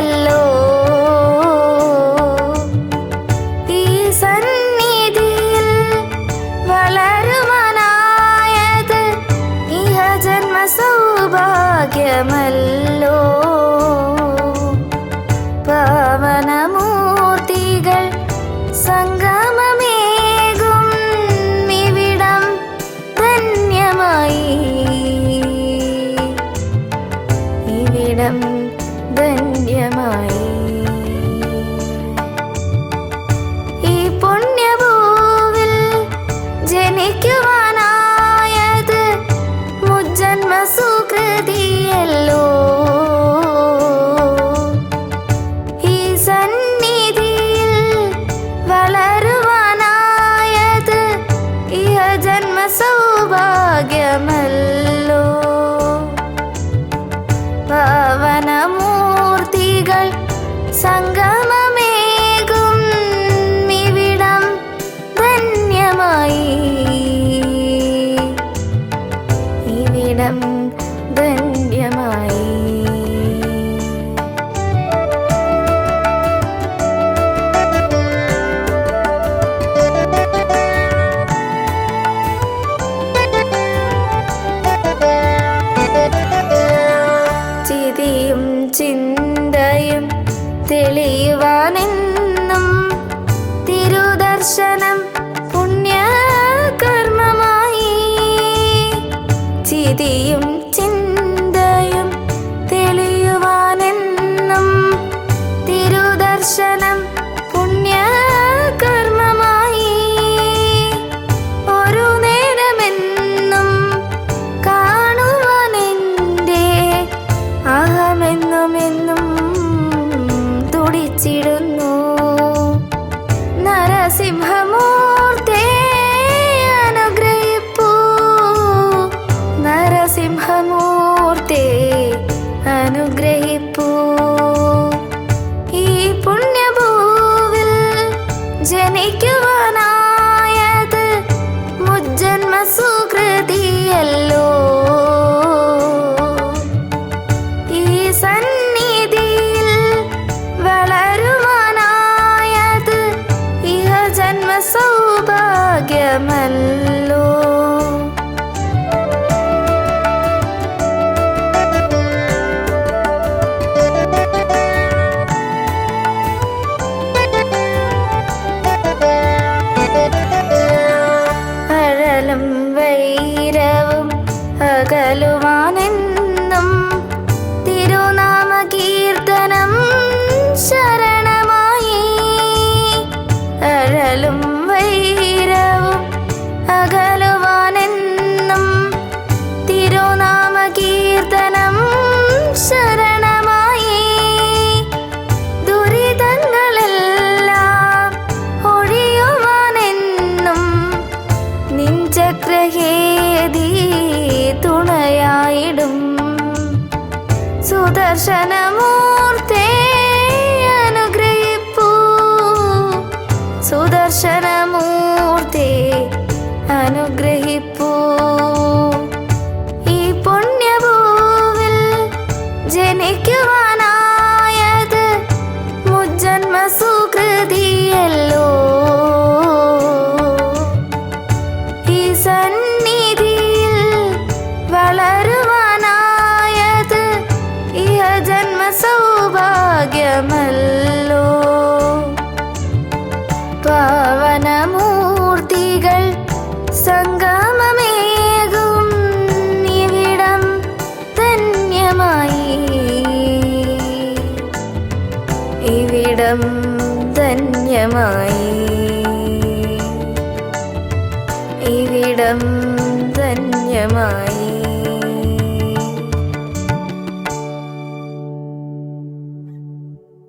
కళ్ళల్లో ఈ సన్నిధిల్ വളരുമനായത് ഇഹ ജന്മ സൗഭാഗ്യമല്ലോ പാവനമൂർത്തികൾ സംഗമമേകും ഇവിടം ധന്യമായി ഇവിടം ധന്യമായി ഈ പുണ്യഭൂവിൽ ജനിക്കുവാനായത് മുജന്മ സുകൃതിയല്ലോ ഈ സന്നിധിയിൽ വളരുവാനായത് ഇഹ ജന്മ സൗഭാഗ്യമ ഇവിടം ധന്യമായി. ചിതിയും ചിന്തയും തെളിയുവാനെന്നും തിരുദർശനം ചിതിയും ചിന്തയും തെളിയുവാനെന്നും തിരുദർശനം പുണ്യകർമ്മമായി ഒരു തുടിച്ചിടുന്നു നരസിംഹമൂർത്തേ ഈ പുണ്യഭൂവിൽ ജനിക്കുവാനായത് മുജ്ജന്മ സുകൃതിയല്ലോ സുദർശനമൂർത്തേ അനുഗ്രഹിപ്പൂ. സുദർശനമൂർത്തേ പാവനമൂർത്തികൾ സംഗമമേകും ഇവിടം ധന്യമായി. ഇവിടം ധന്യമായി. ഇവിടം ധന്യമായി.